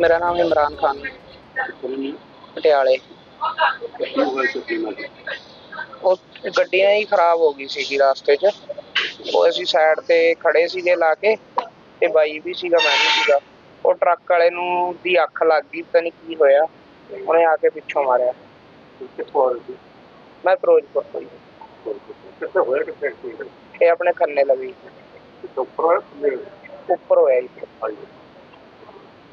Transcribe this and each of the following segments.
ਮੇਰਾ ਨਾਮ ਇਮਰਾਨ ਖਾਨ ਪਟਿਆਲੇ। ਉਹ ਗੱਡੀਆਂ ਹੀ ਖਰਾਬ ਹੋ ਗਈ ਸੀਗੀ ਰਾਸਤੇ 'ਚ। ਉਹ ਅਸੀਂ ਸਾਈਡ ਤੇ ਖੜੇ ਸੀਗੇ ਲਾ ਕੇ ਤੇ ਬਾਈ ਵੀ ਸੀਗਾ, ਮੈਂ ਵੀ ਸੀਗਾ। ਉਹ ਟਰੱਕ ਵਾਲੇ ਨੂੰ ਦੀ ਅੱਖ ਲੱਗ ਗਈ ਪਤਾ ਨਹੀਂ ਕੀ ਹੋਇਆ। ਉਹਨੇ ਆ ਕੇ ਪਿੱਛੋਂ ਮਾਰਿਆ। ਮੈਂ ਫਿਰੋਜ਼ਪੁਰ ਤੋਂ ਹੀ। ਕਿੱਥੇ ਹੋਇਆ ਕਿੱਥੇ ਐਕਸੀਡੈਂਟ ਇਹ ਆਪਣੇ ਖੰਨੇ ਲਵੀ ਉੱਪਰ ਹੋਇਆ ਥੱਲੇ ਉੱਪਰ ਹੋਇਆ ਜੀ। ਹਾਂਜੀ।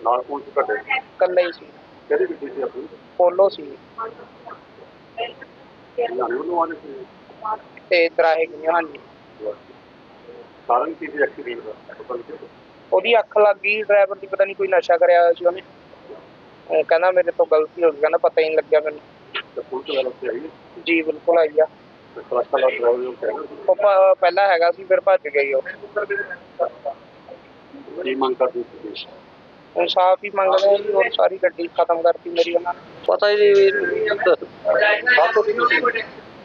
ਨਾਲ ਸੀ ਤੁਹਾਡੇ? ਕੱਲਾ ਹੀ ਸੀ। ਕਿਹੜੀ ਗੱਡੀ ਸੀ ਆਪਣੀ? ਪੋਲੋ ਸੀ। ਜਾਣੇ ਉਹਨੂੰ ਆਨੇ ਸੀ। ਤੇ ਦਰਾਹੇ ਗਈਆਂ ਹਾਂਜੀ। ਕਾਰਨ ਕੀ ਸੀ ਐਕਸੀਡੈਂਟ ਦਾ? ਪਤਾ ਨਹੀਂ। ਉਹਦੀ ਅੱਖ ਲੱਗ ਗਈ ਡਰਾਈਵਰ ਦੀ ਪਤਾ ਨਹੀਂ ਕੋਈ ਨਸ਼ਾ ਕਰਿਆ ਹੋਇਆ ਸੀ ਉਹਨੇ। ਉਹ ਕਹਿੰਦਾ ਮੇਰੇ ਤੋਂ ਗਲਤੀ ਹੋ ਗਈ ਕਹਿੰਦਾ ਪਤਾ ਹੀ ਨਹੀਂ ਲੱਗਿਆ ਮੈਨੂੰ। ਤੇ ਪੁਲਿਸ ਵਾਲਾ ਉੱਥੇ ਆਈ ਜੀ ਬਿਲਕੁਲ ਆਈ ਆ। ਤੇ ਡਰਾਈਵਰ ਉਹ ਪ- ਪਹਿਲਾਂ ਹੈਗਾ ਸੀ ਫਿਰ ਭੱਜ ਗਈ ਉਹ। ਕੀ ਮੰਗ ਕਰਦੇ ਸੀ ਇਨਸਾਫ ਹੀ ਮੰਗਦੇ ਆ ਜੀ ਹੋਰ ਸਾਰੀ ਗੱਡੀ ਖਤਮ ਕਰਤੀ ਮੇਰੀ ਉਹਨਾਂ ਨੇ। ਪਤਾ ਹੀ ਨਹੀਂ ਵੀਰ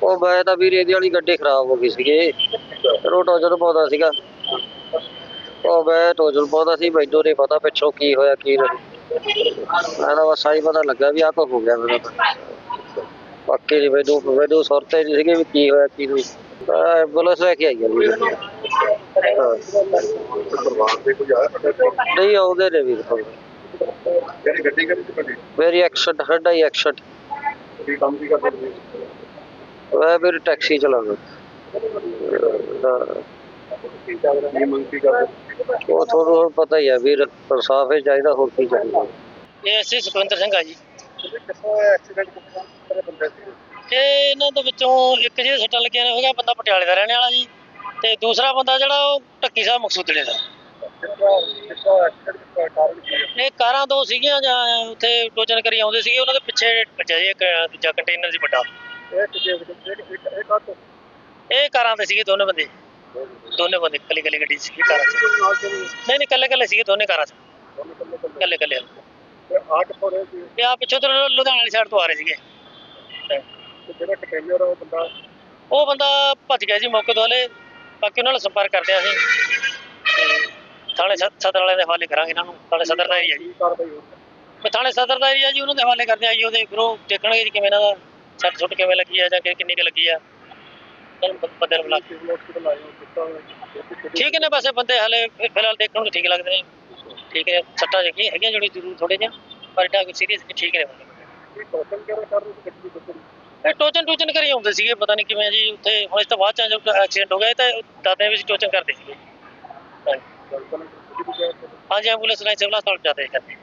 ਉਹ ਮੈਂ ਤਾਂ ਵੀਰ ਇਹਦੀ ਵਾਲੀ ਗੱਡੀ ਖਰਾਬ ਹੋ ਗਈ ਸੀਗੀ। ਰੋ ਟੋਜਲ ਪਾਉਂਦਾ ਸੀਗਾ। ਉਹ ਮੈਂ ਟੋਜਲ ਪਾਉਂਦਾ ਸੀ ਮੈਨੂੰ ਨਹੀਂ ਪਤਾ ਪਿੱਛੋਂ ਕੀ ਹੋਇਆ ਕੀ ਨਹੀਂ। ਮੈਂ ਤਾਂ ਬਸ ਆਹੀ ਪਤਾ ਲੱਗਾ ਵੀ ਆਹ ਕੁਛ ਹੋ ਗਿਆ ਮੈਨੂੰ ਤਾਂ। ਬਾਕੀ ਨਹੀਂ ਮੈਨੂੰ ਮੈਨੂੰ ਸੁਰਤ ਹੀ ਨਹੀਂ ਸੀਗੀ ਵੀ ਕੀ ਹੋਇਆ ਕੀ ਨਹੀਂ। ਤਾਂ ਐਂਬੂਲੈਂਸ ਲੈ ਕੇ ਆਈ ਆ ਵੀਰ ਹਾਂ। ਪਰਿਵਾਰ ਦੇ ਕੋਈ ਆਇਆ ਤੁਹਾਡੇ ਕੋਲ? ਨਹੀਂ ਆਉਂਦੇ ਨੇ ਵੀਰ ਕੋਲ। ਕਿਹੜੀ ਗੱਡੀ ਕਿਹੜੀ ਸੀ ਤੁਹਾਡੀ? ਮੇਰੀ ਐਕਸਟ ਹੱਡਾ ਹੀ ਐਕਸਟ ਕੀ ਕੰਮ ਕੀ ਕਰਦੇ ਸੀ ਮੈਂ ਵੀਰ ਟੈਕਸੀ ਚਲਾਉਂਦਾ। ਹਾਂ। ਕੀ ਮੰਗ ਕੀ ਕਰਦੇ? ਉਹ ਤੁਹਾਨੂੰ ਹੁਣ ਪਤਾ ਹੀ ਆ ਵੀਰ ਇਨਸਾਫ ਹੀ ਚਾਹੀਦਾ ਹੋਰ ਕੀ ਚਾਹੀਦਾ। ਇਹ ਅਸੀਂ ਸੁਖਵਿੰਦਰ ਸਿੰਘ ਆ ਜੀ। ਕਿੱਥੋਂ ਐਕਸੀਡੈਂਟ ਕਿਹੜੇ ਬੰਦੇ ਸੀ? ਤੇ ਇਹਨਾਂ ਦੇ ਵਿੱਚੋਂ ਇੱਕ ਜਿਹੇ ਸੱਟਾਂ ਲੱਗੀਆਂ ਨੇ ਹੈਗਾ ਬੰਦਾ ਪਟਿਆਲੇ ਦਾ ਰਹਿਣ ਵਾਲਾ ਜੀ। ਤੇ ਦੂਸਰਾ ਬੰਦਾ ਜਿਹੜਾ ਉਹ ਟੱਕੀ ਸਾਹਿਬ ਮਕਸੂਦਲੇ ਦਾ। ਦਾ ਇਹ ਕਾਰਾਂ ਦੋ ਸੀਗੀਆਂ ਜਾਂ ਉੱਥੇ ਟੋਚਨ ਕਰੀ ਆਉਂਦੇ ਸੀਗੇ ਉਹਨਾਂ ਦੇ ਪਿੱਛੇ ਵੱਜਿਆ ਜੀ ਇੱਕ ਦੂਜਾ ਕੰਟੇਨਰ ਸੀ ਵੱਡਾ। ਇਹ ਇਹ ਇਹ ਇਹ ਕਾਰਾਂ ਤੇ ਸੀਗੇ ਦੋਨੇ ਬੰਦੇ। ਦੋਨੇ ਬੰਦੇ ਕੱਲੀ ਕੱਲੀ ਗੱਡੀ ਕਾਰਾਂ 'ਚ। ਚਲੀ ਨਹੀਂ ਨਹੀਂ ਕੱਲੇ ਕੱਲੇ ਸੀਗੇ ਦੋਨੇ ਕਾਰਾਂ 'ਚ। ਕੱਲੇ ਕੱਲੇ। ਤੇ ਰਹੇ ਸੀ? ਤੇ ਆ ਪਿੱਛੋਂ ਤੋਂ ਲੁਧਿਆਣੇ ਵਾਲੀ ਸਾਈਡ ਤੋਂ ਆ ਰਹੇ ਸੀਗੇ। ਤੇ ਜਿਹੜਾ ਕੰਟੇਨਰ ਉਹ ਬੰਦਾ? ਉਹ ਬੰਦਾ ਭੱਜ ਗਿਆ ਜੀ ਮੌਕੇ ਤੋਂ ਹਲੇ। ਬਾਕੀ ਉਹਨਾਂ ਨਾਲ ਸੰਪਰਕ ਕਰਦੇ ਆ ਅਸੀਂ। ਥਾਣੇ ਸਦ- ਸਦਰ ਵਾਲਿਆਂ ਦੇ ਹਵਾਲੇ ਕਰਾਂਗੇ ਇਹਨਾਂ ਨੂੰ। ਥਾਣੇ ਸਦਰ ਦਾ ਏਰੀਆ ਜੀ। ਮੈਂ ਥਾਣੇ ਸਦਰ ਦਾ ਏਰੀਆ ਜੀ ਉਹਨਾਂ ਦੇ ਹਵਾਲੇ ਕਰਦੇ ਆ ਜੀ। ਉਹਦੇ ਫਿਰ ਉਹ ਦੇਖਣਗੇ ਜੀ ਕਿਵੇਂ ਇਹਨਾਂ ਦਾ। ਸੱਟ ਸੁੱਟ ਕਿਵੇਂ ਲੱਗੀ ਆ ਜਾਂ ਕਿੰਨੀ ਕੁ ਲੱਗੀ ਆ। ਬੰਦੇ ਨੂੰ ਬੁਲਾ ਕੇ ਹੋ ਠੀਕ ਨੇ ਵੈਸੇ ਬੰਦੇ ਹਲੇ ਫਿਲਹਾਲ ਦੇਖਣ ਨੂੰ ਠੀਕ ਲੱਗਦੇ ਨੇ ਠੀਕ ਨੇ ਸੱਟਾਂ ਜਿਹੜੀਆਂ ਹੈਗੀਆਂ ਜਿਹੜੀ ਜ਼ਰੂਰ ਥੋੜੇ ਜਿਹਾ ਪਰ ਕੋਈ ਸੀਰੀਅਸ ਨਹੀਂ ਠੀਕ ਨੇ ਇਹ ਟੋਚਨ ਟੋਚਨ ਕਰੀ ਆਉਂਦੇ ਸੀਗੇ ਪਤਾ ਨਹੀਂ ਕਿਵੇਂ ਜੀ ਉੱਥੇ ਹੁਣ ਇਸ ਤੋਂ ਬਾਅਦ ਚ ਜਦੋਂ ਐਕਸੀਡੈਂਟ ਹੋ ਗਿਆ ਤਾਂ ਦਾਦੇ ਵਿੱਚ ਟੋਚਨ ਕਰਦੇ ਸੀਗੇ ਹਾਂਜੀ। ਹਾਂਜੀ ਐਂਬੂਲੈਂਸ ਨਾਲ ਸਿਵਲ ਹਸਪਤਾਲ ਜਾਂਦੇ ਕਰਦੇ